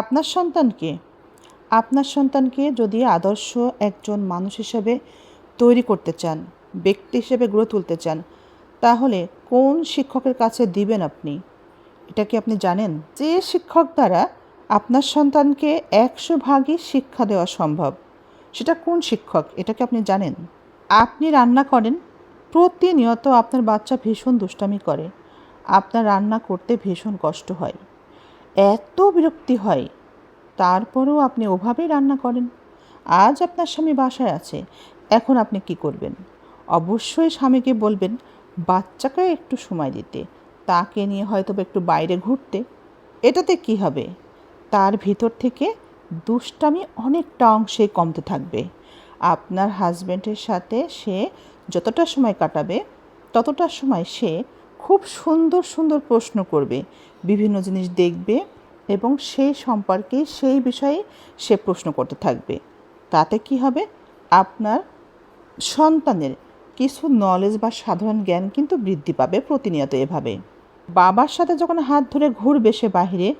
আপনার সন্তানকে? আপনার সন্তানকে যদি আদর্শ একজন মানুষ হিসেবে তৈরি করতে চান, ব্যক্তি হিসেবে গড়ে তুলতে চান, তাহলে কোন শিক্ষকের কাছে দিবেন আপনি? এটা কি আপনি জানেন? যে শিক্ষক দ্বারা আপনার সন্তানকে একশো ভাগই শিক্ষা দেওয়া সম্ভব, সেটা কোন শিক্ষক? এটা কি আপনি জানেন? আপনি রান্না করেন, প্রতিনিয়ত আপনার বাচ্চা ভীষণ দুষ্টামি করে। আপনার রান্না করতে ভীষণ কষ্ট হয়। এত বিরক্তি হয়। তারপরেও আপনি ওভাবেই রান্না করেন। আজ আপনার স্বামী বাসায় আছে। এখন আপনি কি করবেন? অবশ্যই স্বামীকে বলবেন, বাচ্চাকে একটু সময় দিতে। তাকে নিয়ে হয়তো একটু বাইরে ঘুরতে। এটাতে কি হবে? তার ভিতর থেকে দুষ্টামি অনেকটা অংশে কমতে থাকবে। আপনার হাজব্যান্ডের সাথে সে যতটা সময় কাটাবে, ততটা সময় সে খুব সুন্দর সুন্দর প্রশ্ন করবে। বিভিন্ন জিনিস দেখবে এবং সেই সম্পর্কে সেই বিষয়ে সে প্রশ্ন করতে থাকবে। তাতে কি হবে? আপনার সন্তানের কিছু নলেজ বা সাধারণ জ্ঞান কিন্তু বৃদ্ধি পাবে প্রতিনিয়ত এভাবে। বাবার সাথে যখন হাত ধরে ঘুরবে সে বাহিরে,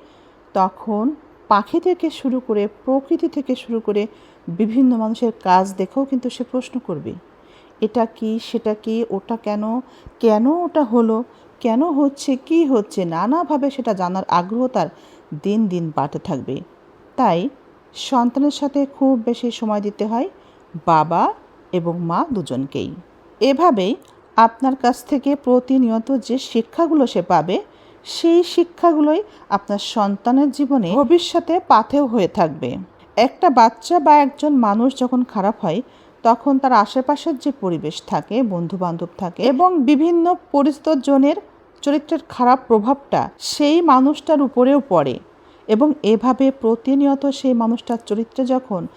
তখন পাখি থেকে শুরু করে, প্রকৃতি থেকে শুরু করে বিভিন্ন মানুষের কাজ দেখেও কিন্তু সে প্রশ্ন করবে। এটা কি, সেটা কি, ওটা কেন কেন ওটা হলো, কেন হচ্ছে, কি হচ্ছে, নানাভাবে সেটা জানার আগ্রহ তার দিন দিন বাড়তে থাকবে। তাই সন্তানের সাথে খুব বেশি সময় দিতে হয় বাবা এবং মা দুজনকেই। এভাবেই আপনার কাছ থেকে প্রতিনিয়ত যে শিক্ষাগুলো সে পাবে, সেই শিক্ষাগুলোই আপনার সন্তানের জীবনে ভবিষ্যতে পাথেও হয়ে থাকবে। একটা বাচ্চা বা একজন মানুষ যখন খারাপ হয় তখন তার আশেপাশের যে পরিবেশ থাকে বন্ধু বান্ধব থাকে এবং বিভিন্ন পরিচিত জনের চরিত্রের খারাপ প্রভাবটা সেই মানুষটার উপরেও পড়ে এবং এভাবে প্রতিনিয়ত সেই মানুষটার চরিত্রে যখন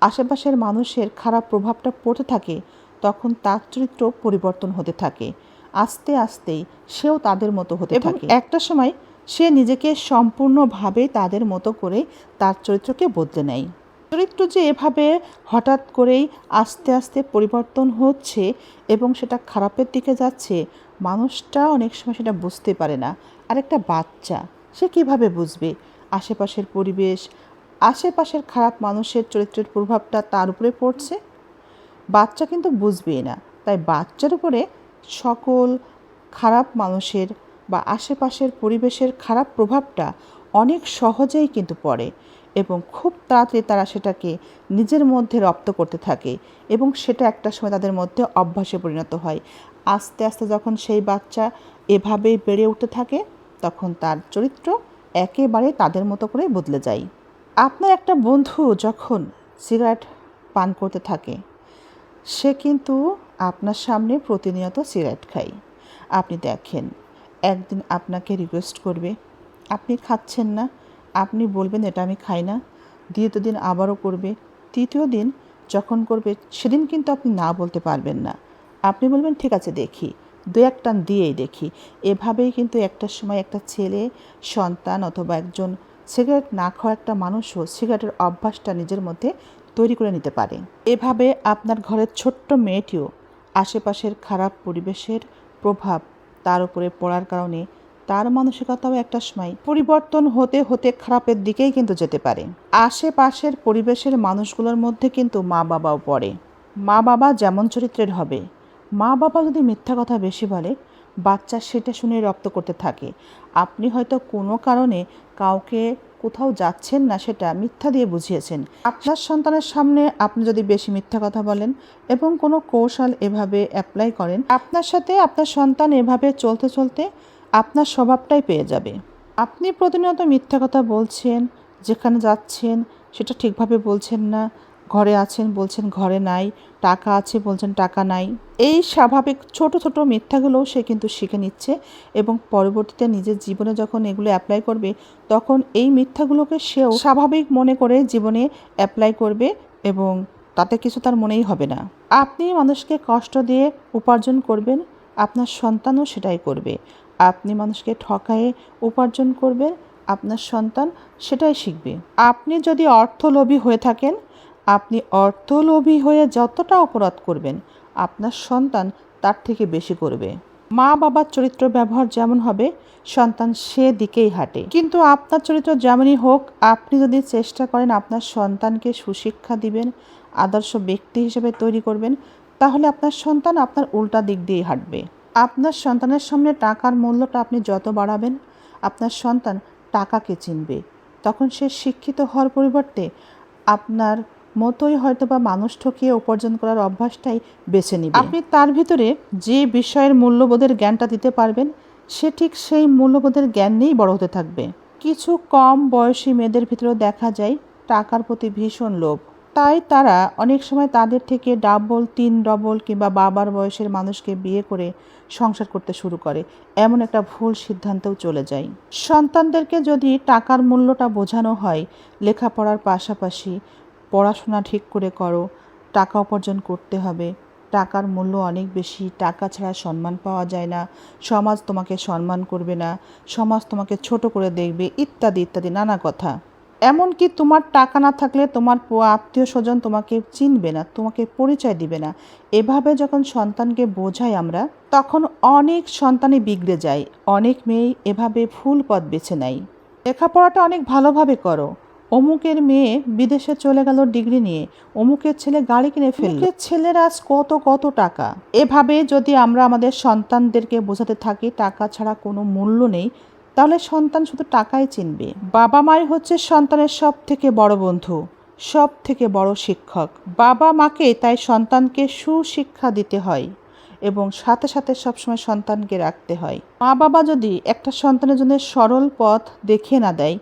আশেপাশের মানুষের খারাপ প্রভাবটা পড়তে থাকে তখন তার চরিত্র পরিবর্তন হতে থাকে। আস্তে আস্তেই সেও তাদের মতো হতে থাকে। একটা সময় সে নিজেকে সম্পূর্ণভাবে তাদের মতো করে তার চরিত্রকে বদলে নেয়। চরিত্র যে এভাবে হঠাৎ করেই আস্তে আস্তে পরিবর্তন হচ্ছে এবং সেটা খারাপের দিকে যাচ্ছে, মানুষটা অনেক সময় সেটা বুঝতে পারে না। আর একটা বাচ্চা, সে কীভাবে বুঝবে? আশেপাশের পরিবেশ, আশেপাশের খারাপ মানুষের চরিত্রের প্রভাবটা তার উপরে পড়ছে? বাচ্চা কিন্তু বুঝবেই না। তাই বাচ্চার উপরে সকল খারাপ মানুষের বা আশেপাশের পরিবেশের খারাপ প্রভাবটা অনেক সহজেই কিন্তু পড়ে। এবং খুব তাড়াতাড়ি তারা সেটাকে নিজের মধ্যে রপ্ত করতে থাকে এবং সেটা একটা সময় তাদের মধ্যে অভ্যাসে পরিণত হয়। আস্তে আস্তে যখন সেই বাচ্চা এভাবেই বেড়ে উঠতে থাকে, তখন তার চরিত্র একেবারে তাদের মতো করে বদলে যায়। আপনার একটা বন্ধু যখন সিগারেট পান করতে থাকে, সে কিন্তু আপনার সামনে প্রতিনিয়ত সিগারেট খায়। আপনি দেখেন, একদিন আপনাকে রিকোয়েস্ট করবে, আপনি খাচ্ছেন না আপনি বলবেন এটা আমি খাই না। দ্বিতীয় দিন আবারও করবে। তৃতীয় দিন যখন করবে, সেদিন কিন্তু আপনি না বলতে পারবেন না। আপনি বলবেন, ঠিক আছে, দেখি। দু এক টান দিয়েই দেখি। এভাবেই কিন্তু একটা সময় একটা ছেলে, সন্তান অথবা একজন সিগারেট না খাওয়া একটা মানুষও সিগারেটের অভ্যাসটা নিজের মধ্যে তৈরি করে নিতে পারে। এভাবে আপনার ঘরের ছোট্ট মেয়েটিও আশেপাশের খারাপ পরিবেশের প্রভাব তার উপরে পড়ার কারণে তার মানসিকতাও একটা সময় পরিবর্তন হতে হতে খারাপের দিকেই কিন্তু যেতে পারে। আশেপাশের পরিবেশের মানুষগুলোর মধ্যে কিন্তু মা বাবাও পড়ে। মা বাবা যেমন চরিত্রের হবে মা বাবা যদি মিথ্যা কথা বেশি বলে, বাচ্চা সেটা শুনে রপ্ত করতে থাকে। আপনি হয়তো কোনো কারণে কাউকে কোথাও যাচ্ছেন না সেটা মিথ্যা দিয়ে বুঝিয়েছেন। আপনার সন্তানের সামনে আপনি যদি বেশি মিথ্যা কথা বলেন এবং কোনো কৌশল এভাবে অ্যাপ্লাই করেন, আপনার সাথে আপনার সন্তান এভাবে চলতে চলতে আপনার স্বভাবটাই পেয়ে যাবে। আপনি প্রতিনিয়ত মিথ্যা কথা বলছেন, যেখানে যাচ্ছেন সেটা ঠিকভাবে বলছেন না, ঘরে আছেন বলছেন ঘরে নাই, টাকা আছে বলছেন টাকা নাই। এই স্বাভাবিক ছোট ছোট মিথ্যাগুলোও সে কিন্তু শিখে নিচ্ছে এবং পরবর্তীতে নিজের জীবনে যখন এগুলো অ্যাপ্লাই করবে, তখন এই মিথ্যাগুলোকে সেও স্বাভাবিক মনে করে জীবনে অ্যাপ্লাই করবে এবং তাতে কিছু তার মনেই হবে না। আপনি মানুষকে কষ্ট দিয়ে উপার্জন করবেন, আপনার সন্তানও সেটাই করবে। আপনি মানুষকে ঠকায়ে উপার্জন করবেন, আপনার সন্তান সেটাই শিখবে। আপনি যদি অর্থলোভী হয়ে থাকেন, আপনি অর্থলোভী হয়ে যতটা অপরাধ করবেন, আপনার সন্তান তার থেকে বেশি করবে। মা বাবার চরিত্র ব্যবহার যেমন হবে, সন্তান সে দিকেই হাঁটে। কিন্তু আপনার চরিত্র যেমনই হোক, আপনি যদি চেষ্টা করেন আপনার সন্তানকে সুশিক্ষা দিবেন, আদর্শ ব্যক্তি হিসেবে তৈরি করবেন, তাহলে আপনার সন্তান আপনার উল্টা দিক দিয়ে হাঁটবে। আপনার সন্তানের সামনে টাকার মূল্যটা আপনি যত বাড়াবেন, আপনার সন্তান টাকাকে চিনবে। তখন সে শিক্ষিত হওয়ার পরিবর্তে আপনার মতোই হয়তো বা মানুষ ঠকিয়ে উপার্জন করার অভ্যাসটাই বেছে নিবে। আপনি তার ভিতরে যে বিষয়ের মূল্যবোধের জ্ঞানটা দিতে পারবেন, সে ঠিক সেই মূল্যবোধের জ্ঞান নিয়েই বড় হতে থাকবে। কিছু কম বয়সী মেয়েদের ভিতরেও দেখা যায়, টাকার প্রতি ভীষণ লোভ। তাই তারা অনেক সময় তাদের থেকে ডাবল তিন ডবল কিংবা বাবার বয়সের মানুষকে বিয়ে করে সংসার করতে শুরু করে। এমন একটা ভুল সিদ্ধান্তেও চলে যায়। সন্তানদেরকে যদি টাকার মূল্যটা বোঝানো হয়, লেখাপড়ার পাশাপাশি পড়াশোনা ঠিক করে করো, টাকা উপার্জন করতে হবে, টাকার মূল্য অনেক বেশি, টাকা ছাড়া সম্মান পাওয়া যায় না, সমাজ তোমাকে সম্মান করবে না, সমাজ তোমাকে ছোট করে দেখবে, ইত্যাদি ইত্যাদি, নানা কথা। এমনকি তোমার টাকা না থাকলে তোমার আত্মীয় স্বজন তোমাকে চিনবে না তোমাকে পরিচয় দিবে না। এভাবে যখন সন্তানকে বোঝাই আমরা তখন অনেক সন্তানই বিগড়ে যায় অনেক মেয়ে এভাবে ভুল পথ বেছে নেয়। লেখাপড়াটা অনেক ভালোভাবে করো। অমুকের মেয়ে বিদেশে চলে গেল ডিগ্রি নিয়ে অমুকের ছেলে গাড়ি কিনে ফেলল। ছেলের আজ কত কত টাকা? এভাবে যদি আমরা আমাদের সন্তানদেরকে বোঝাতে থাকি টাকা ছাড়া কোনো মূল্য নেই তাহলে সন্তান শুধু টাকাই চিনবে। বাবা মাই হচ্ছে সন্তানের সব থেকে বড় বন্ধু সব থেকে বড় শিক্ষক। বাবা মাকে তাই সন্তানকে সুশিক্ষা দিতে হয় এবং সাথে সাথে সবসময় সন্তানকে রাখতে হয়। মা বাবা যদি একটা সন্তানের জন্য সরল পথ দেখে না দেয়,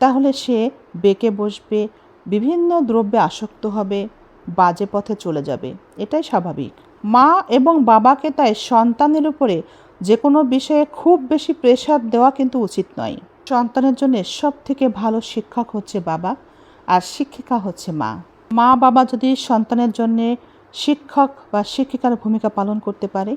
তাহলে সে বেঁকে বসবে, বিভিন্ন দ্রব্যে আসক্ত হবে, বাজে পথে চলে যাবে। এটাই স্বাভাবিক। মা এবং বাবাকে তাই সন্তানের উপরে যে কোনো বিষয়ে খুব বেশি প্রেশার দেওয়া কিন্তু উচিত নয়। সন্তানের জন্য সব থেকে ভালো শিক্ষক হচ্ছে বাবা আর শিক্ষিকা হচ্ছে মা। মা বাবা যদি সন্তানের জন্য শিক্ষক বা শিক্ষিকার ভূমিকা পালন করতে পারে,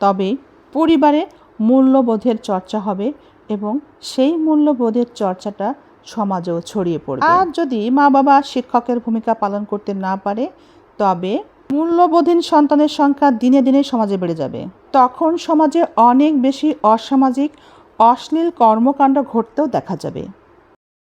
তবে পরিবারে মূল্যবোধের চর্চা হবে এবং সেই মূল্যবোধের চর্চাটা সমাজেও ছড়িয়ে পড়বে। আর যদি মা বাবা শিক্ষকের ভূমিকা পালন করতে না পারে, তবে মূল্যবোধীন সন্তানের সংখ্যা দিনে দিনে সমাজে বেড়ে যাবে। তখন সমাজে অনেক বেশি অসামাজিক, অশ্লীল কর্মকাণ্ড ঘটতেও দেখা যাবে।